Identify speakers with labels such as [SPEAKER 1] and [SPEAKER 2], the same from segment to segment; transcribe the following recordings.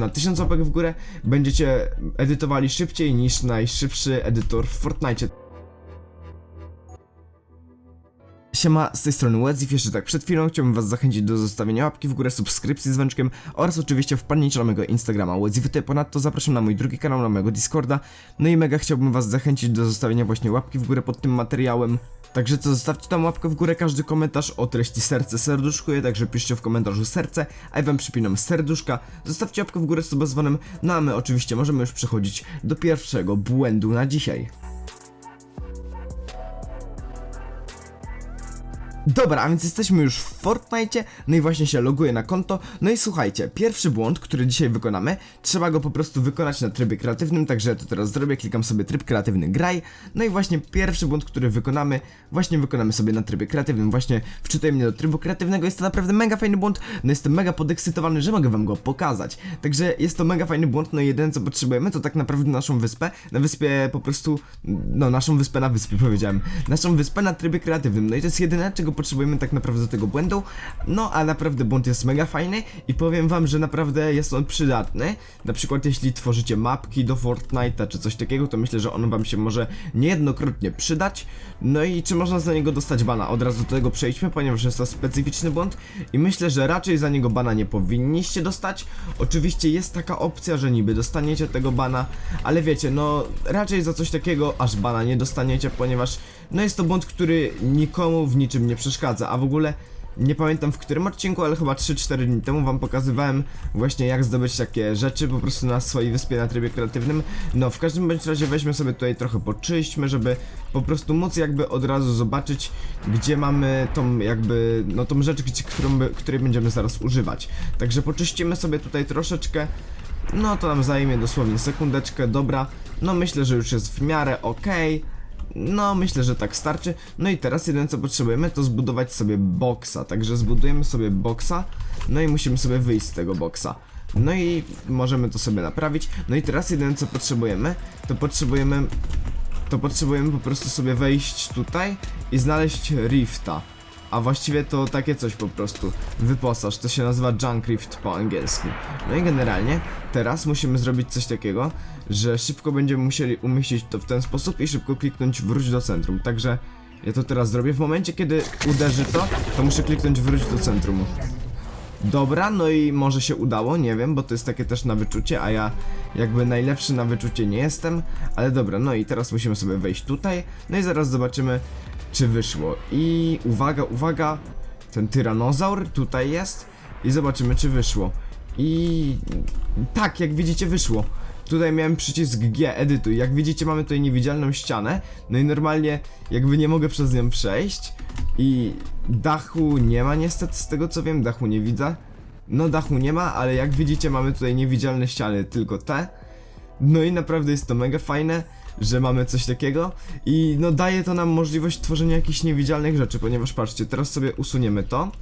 [SPEAKER 1] Na 1000 łapek w górę będziecie edytowali szybciej niż najszybszy edytor w Fortnite. Siema, z tej strony jeszcze tak przed chwilą chciałbym was zachęcić do zostawienia łapki w górę, subskrypcji z dzwoneczkiem oraz oczywiście wpadnijcie na mojego Instagrama Wedzify, ponadto zapraszam na mój drugi kanał, na mojego Discorda, no i mega chciałbym was zachęcić do zostawienia właśnie łapki w górę pod tym materiałem. Także co, zostawcie tam łapkę w górę, każdy komentarz o treści serce serduszkuje, także piszcie w komentarzu serce, a ja wam przypinam serduszka. Zostawcie łapkę w górę z subozwonem, no a my oczywiście możemy już przechodzić do pierwszego błędu na dzisiaj. Dobra, a więc jesteśmy już w Fortnite, no i właśnie się loguję na konto. No i słuchajcie, pierwszy błąd, który dzisiaj wykonamy, trzeba go po prostu wykonać na trybie kreatywnym, także ja to teraz zrobię, klikam sobie tryb kreatywny graj. No i właśnie pierwszy błąd, który wykonamy, właśnie wykonamy sobie na trybie kreatywnym, właśnie wczytuję mnie do trybu kreatywnego, jest to naprawdę mega fajny błąd, no jestem mega podekscytowany, że mogę wam go pokazać. Także jest to mega fajny błąd, no i jedyne co potrzebujemy to tak naprawdę naszą wyspę, na wyspie po prostu, no naszą wyspę na wyspie powiedziałem, naszą wyspę na trybie kreatywnym, no i to jest jedyne czego potrzebujemy tak naprawdę tego błędu, no a naprawdę błąd jest mega fajny i powiem wam, że naprawdę jest on przydatny, na przykład jeśli tworzycie mapki do Fortnite'a czy coś takiego, to myślę, że on wam się może niejednokrotnie przydać, no i czy można za niego dostać bana, od razu do tego przejdźmy, ponieważ jest to specyficzny błąd i myślę, że raczej za niego bana nie powinniście dostać, oczywiście jest taka opcja, że niby dostaniecie tego bana, ale wiecie, no raczej za coś takiego aż bana nie dostaniecie, ponieważ no jest to błąd, który nikomu w niczym nie przeszkadza, a w ogóle nie pamiętam w którym odcinku, ale chyba 3-4 dni temu wam pokazywałem właśnie jak zdobyć takie rzeczy po prostu na swojej wyspie na trybie kreatywnym. No w każdym bądź razie weźmy sobie tutaj trochę poczyśćmy, żeby po prostu móc jakby od razu zobaczyć gdzie mamy tą jakby, no tą rzecz, gdzie, którą, której będziemy zaraz używać. Także poczyścimy sobie tutaj troszeczkę. No to nam zajmie dosłownie sekundeczkę, dobra. No myślę, że już jest w miarę okej. No, myślę, że tak starczy. No i teraz jedyne co potrzebujemy to zbudować sobie boksa. Także zbudujemy sobie boksa. No i musimy sobie wyjść z tego boksa. No i możemy to sobie naprawić. No i teraz jedyne co potrzebujemy to potrzebujemy to potrzebujemy po prostu sobie wejść tutaj i znaleźć rifta. A właściwie to takie coś po prostu. Wyposaż, to się nazywa Junk Rift po angielsku. No i generalnie teraz musimy zrobić coś takiego, że szybko będziemy musieli umieścić to w ten sposób i szybko kliknąć wróć do centrum. Także ja to teraz zrobię. W momencie kiedy uderzy to, to muszę kliknąć wróć do centrum. Dobra, no i może się udało, nie wiem, bo to jest takie też na wyczucie, a ja jakby najlepszy na wyczucie nie jestem, ale dobra, no i teraz musimy sobie wejść tutaj, no i zaraz zobaczymy, czy wyszło. I uwaga, uwaga, ten tyranozaur tutaj jest i zobaczymy, czy wyszło. I tak, jak widzicie, wyszło. Tutaj miałem przycisk G, edytuj. Jak widzicie, mamy tutaj niewidzialną ścianę. No i normalnie, jakby nie mogę przez nią przejść. I dachu nie ma niestety, z tego co wiem, dachu nie widzę. No dachu nie ma, ale jak widzicie, mamy tutaj niewidzialne ściany, tylko te. No i naprawdę jest to mega fajne, że mamy coś takiego i no daje to nam możliwość tworzenia jakichś niewidzialnych rzeczy, ponieważ patrzcie, teraz sobie usuniemy to.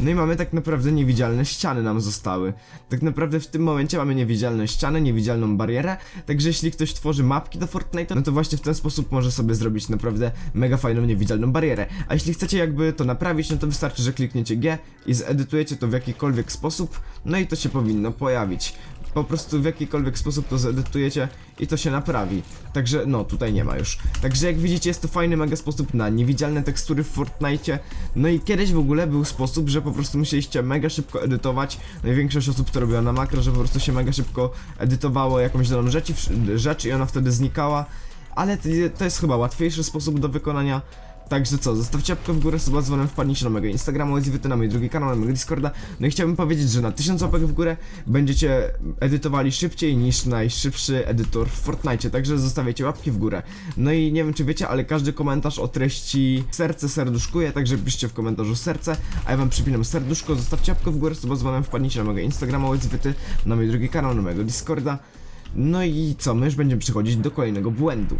[SPEAKER 1] No i mamy tak naprawdę niewidzialne ściany nam zostały. Tak naprawdę w tym momencie mamy niewidzialne ściany, niewidzialną barierę, także jeśli ktoś tworzy mapki do Fortnite, no to właśnie w ten sposób może sobie zrobić naprawdę mega fajną niewidzialną barierę. A jeśli chcecie jakby to naprawić, no to wystarczy, że klikniecie G i zedytujecie to w jakikolwiek sposób, no i to się powinno pojawić po prostu w jakikolwiek sposób to zedytujecie i to się naprawi. Także no, tutaj nie ma już. Także jak widzicie jest to fajny mega sposób na niewidzialne tekstury w Fortnite. No i kiedyś w ogóle był sposób, że po prostu musieliście mega szybko edytować. No i osób to robiła na makro, że po prostu się mega szybko edytowało jakąś daną rzecz, rzecz i ona wtedy znikała. Ale to jest chyba łatwiejszy sposób do wykonania. Także co, zostawcie łapkę w górę, suba z dzwonem, wpadnijcie na mojego Instagrama, Łezwiety, na mój drugi kanał, na mojego Discorda. No i chciałbym powiedzieć, że na 1000 łapek w górę będziecie edytowali szybciej niż najszybszy edytor w Fortnite, także zostawiajcie łapki w górę. No i nie wiem czy wiecie, ale każdy komentarz o treści serce serduszkuje, także piszcie w komentarzu serce, a ja wam przypinam serduszko, zostawcie łapkę w górę, suba z dzwonem, wpadnijcie na mojego Instagrama, Łezwiety, na mój drugi kanał, na mojego Discorda. No i co, my już będziemy przechodzić do kolejnego błędu.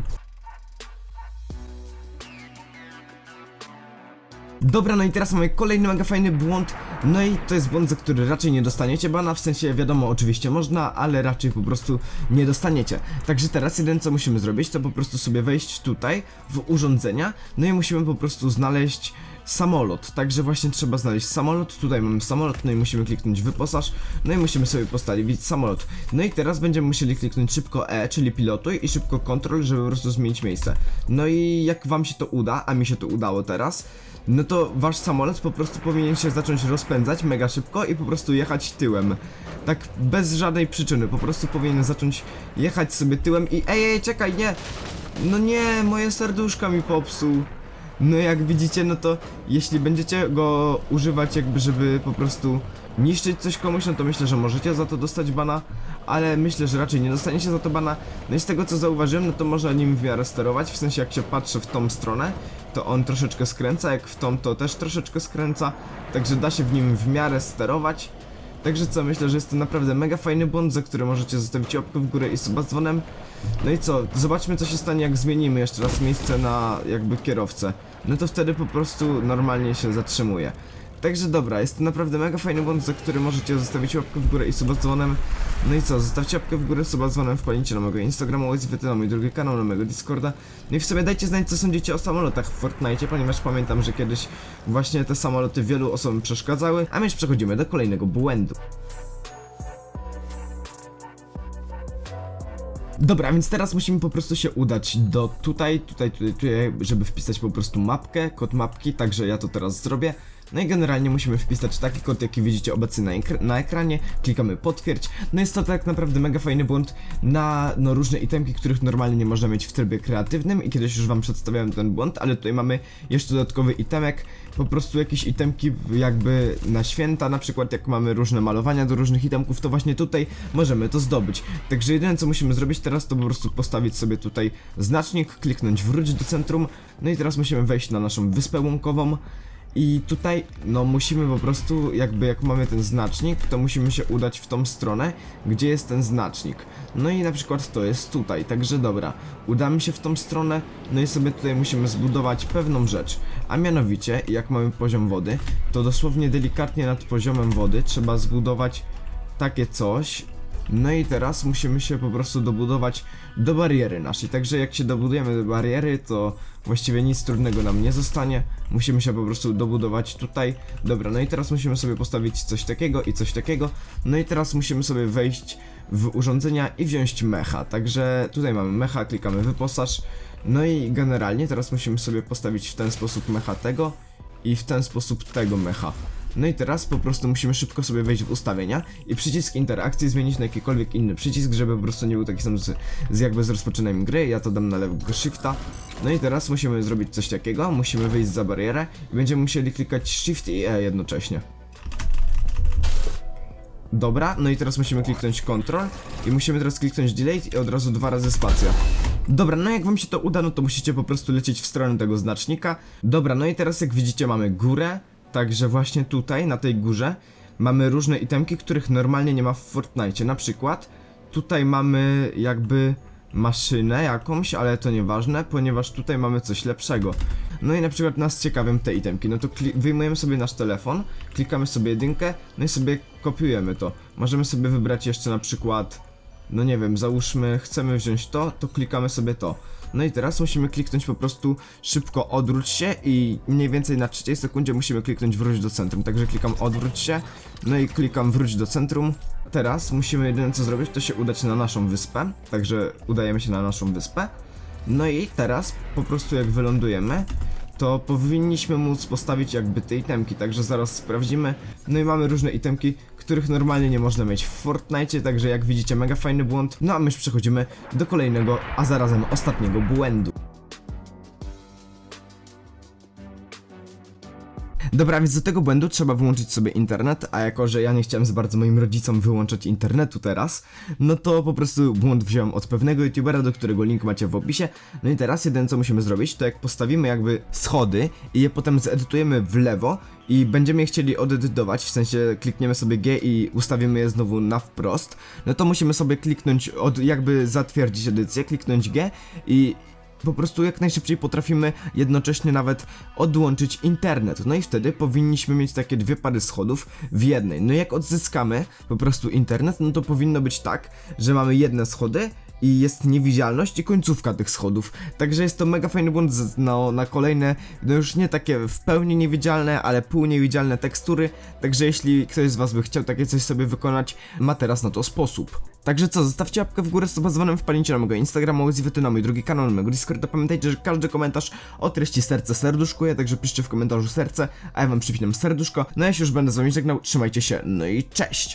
[SPEAKER 1] Dobra, no i teraz mamy kolejny mega fajny błąd. No i to jest błąd, za który raczej nie dostaniecie bana, w sensie wiadomo, oczywiście można, ale raczej po prostu nie dostaniecie. Także teraz jedyne co musimy zrobić, to po prostu sobie wejść tutaj w urządzenia, no i musimy po prostu znaleźć samolot. Także właśnie trzeba znaleźć samolot. Tutaj mamy samolot, no i musimy kliknąć wyposaż. No i musimy sobie postawić samolot. No i teraz będziemy musieli kliknąć szybko E, czyli pilotuj i szybko kontrol, żeby po prostu zmienić miejsce. No i jak wam się to uda, a mi się to udało teraz, no to wasz samolot po prostu powinien się zacząć rozpędzać mega szybko i po prostu jechać tyłem. Tak bez żadnej przyczyny, po prostu powinien zacząć jechać sobie tyłem i ej, ej, czekaj, nie! No nie, moje serduszka mi popsuł. No jak widzicie, no to jeśli będziecie go używać jakby, żeby po prostu niszczyć coś komuś, no to myślę, że możecie za to dostać bana, ale myślę, że raczej nie dostaniecie za to bana. No i z tego co zauważyłem, no to można nim w miarę sterować, w sensie jak się patrzy w tą stronę, to on troszeczkę skręca, jak w tą to też troszeczkę skręca, także da się w nim w miarę sterować. Także co, myślę, że jest to naprawdę mega fajny błąd, za który możecie zostawić łapkę w górę i suba dzwonem. No i co, zobaczmy co się stanie jak zmienimy jeszcze raz miejsce na jakby kierowcę. No to wtedy po prostu normalnie się zatrzymuje. Także dobra, jest to naprawdę mega fajny błąd, za który możecie zostawić łapkę w górę i suba dzwonem. No i co, zostawcie łapkę w górę, suba dzwonem, wpadnijcie na mojego Instagrama, łyswyty na mój drugi kanał, na mojego Discorda. No i w sobie dajcie znać co sądzicie o samolotach w Fortnite, ponieważ pamiętam, że kiedyś właśnie te samoloty wielu osobom przeszkadzały. A my już przechodzimy do kolejnego błędu. Dobra, więc teraz musimy po prostu się udać do tutaj, tutaj, tutaj, tutaj, żeby wpisać po prostu mapkę, kod mapki, także ja to teraz zrobię. No i generalnie musimy wpisać taki kod, jaki widzicie obecnie na, ekr- na ekranie, klikamy potwierdź. No jest to tak naprawdę mega fajny błąd na no, różne itemki, których normalnie nie można mieć w trybie kreatywnym i kiedyś już wam przedstawiałem ten błąd, ale tutaj mamy jeszcze dodatkowy itemek, po prostu jakieś itemki jakby na święta, na przykład jak mamy różne malowania do różnych itemków, to właśnie tutaj możemy to zdobyć. Także jedyne co musimy zrobić teraz to po prostu postawić sobie tutaj znacznik, kliknąć wróć do centrum, no i teraz musimy wejść na naszą wyspę łąkową. I tutaj, no musimy po prostu, jakby jak mamy ten znacznik, to musimy się udać w tą stronę, gdzie jest ten znacznik. No i na przykład to jest tutaj, także dobra, udamy się w tą stronę, no i sobie tutaj musimy zbudować pewną rzecz. A mianowicie, jak mamy poziom wody, to dosłownie delikatnie nad poziomem wody trzeba zbudować takie coś. No i teraz musimy się po prostu dobudować do bariery naszej. Także jak się dobudujemy do bariery, to właściwie nic trudnego nam nie zostanie. Musimy się po prostu dobudować tutaj. Dobra, no i teraz musimy sobie postawić coś takiego i coś takiego. No i teraz musimy sobie wejść w urządzenia i wziąć mecha. Także tutaj mamy mecha, klikamy wyposaż. No i generalnie teraz musimy sobie postawić w ten sposób mecha tego i w ten sposób tego mecha. No i teraz po prostu musimy szybko sobie wejść w ustawienia i przycisk interakcji zmienić na jakikolwiek inny przycisk, żeby po prostu nie był taki sam z, z jakby z rozpoczynaniem gry. Ja to dam na lewego shifta. No i teraz musimy zrobić coś takiego, musimy wyjść za barierę i będziemy musieli klikać shift i E jednocześnie. Dobra, no i teraz musimy kliknąć Ctrl i musimy teraz kliknąć Delete i od razu dwa razy spacja. Dobra, no jak wam się to uda, no to musicie po prostu lecieć w stronę tego znacznika. Dobra, no i teraz jak widzicie mamy górę, także właśnie tutaj, na tej górze, mamy różne itemki, których normalnie nie ma w Fortnite. Na przykład tutaj mamy jakby maszynę jakąś, ale to nieważne, ponieważ tutaj mamy coś lepszego. No i na przykład nas ciekawią te itemki, no to wyjmujemy sobie nasz telefon, klikamy sobie jedynkę, no i sobie kopiujemy to. Możemy sobie wybrać jeszcze na przykład, no nie wiem, załóżmy, chcemy wziąć to, to klikamy sobie to. No i teraz musimy kliknąć po prostu szybko odwróć się i mniej więcej na 30 sekundzie musimy kliknąć wróć do centrum. Także klikam odwróć się, no i klikam wróć do centrum. Teraz musimy jedyne co zrobić to się udać na naszą wyspę, także udajemy się na naszą wyspę. No i teraz po prostu jak wylądujemy, to powinniśmy móc postawić jakby te itemki, także zaraz sprawdzimy. No i mamy różne itemki, których normalnie nie można mieć w Fortnite, także jak widzicie mega fajny błąd. No a my już przechodzimy do kolejnego, a zarazem ostatniego błędu. Dobra, więc do tego błędu trzeba wyłączyć sobie internet, a jako, że ja nie chciałem za bardzo moim rodzicom wyłączać internetu teraz, no to po prostu błąd wziąłem od pewnego youtubera, do którego link macie w opisie. No i teraz jedyne co musimy zrobić, to jak postawimy jakby schody i je potem zedytujemy w lewo i będziemy je chcieli odedytować, w sensie klikniemy sobie G i ustawimy je znowu na wprost, no to musimy sobie kliknąć, od jakby zatwierdzić edycję, kliknąć G i po prostu jak najszybciej potrafimy jednocześnie nawet odłączyć internet. No i wtedy powinniśmy mieć takie dwie pary schodów w jednej. No jak odzyskamy po prostu internet, no to powinno być tak, że mamy jedne schody i jest niewidzialność i końcówka tych schodów. Także jest to mega fajny błąd no, na kolejne, no już nie takie w pełni niewidzialne, ale pół niewidzialne tekstury. Także jeśli ktoś z was by chciał takie coś sobie wykonać, ma teraz na to sposób. Także co, zostawcie łapkę w górę z obazowanym, wpadnijcie na mojego Instagrama, Łzywy na mój drugi kanał, na mojego Discorda. Pamiętajcie, że każdy komentarz o treści serce serduszkuje, także piszcie w komentarzu serce, a ja wam przypinam serduszko. No ja się już będę z wami żegnał, trzymajcie się, no i cześć!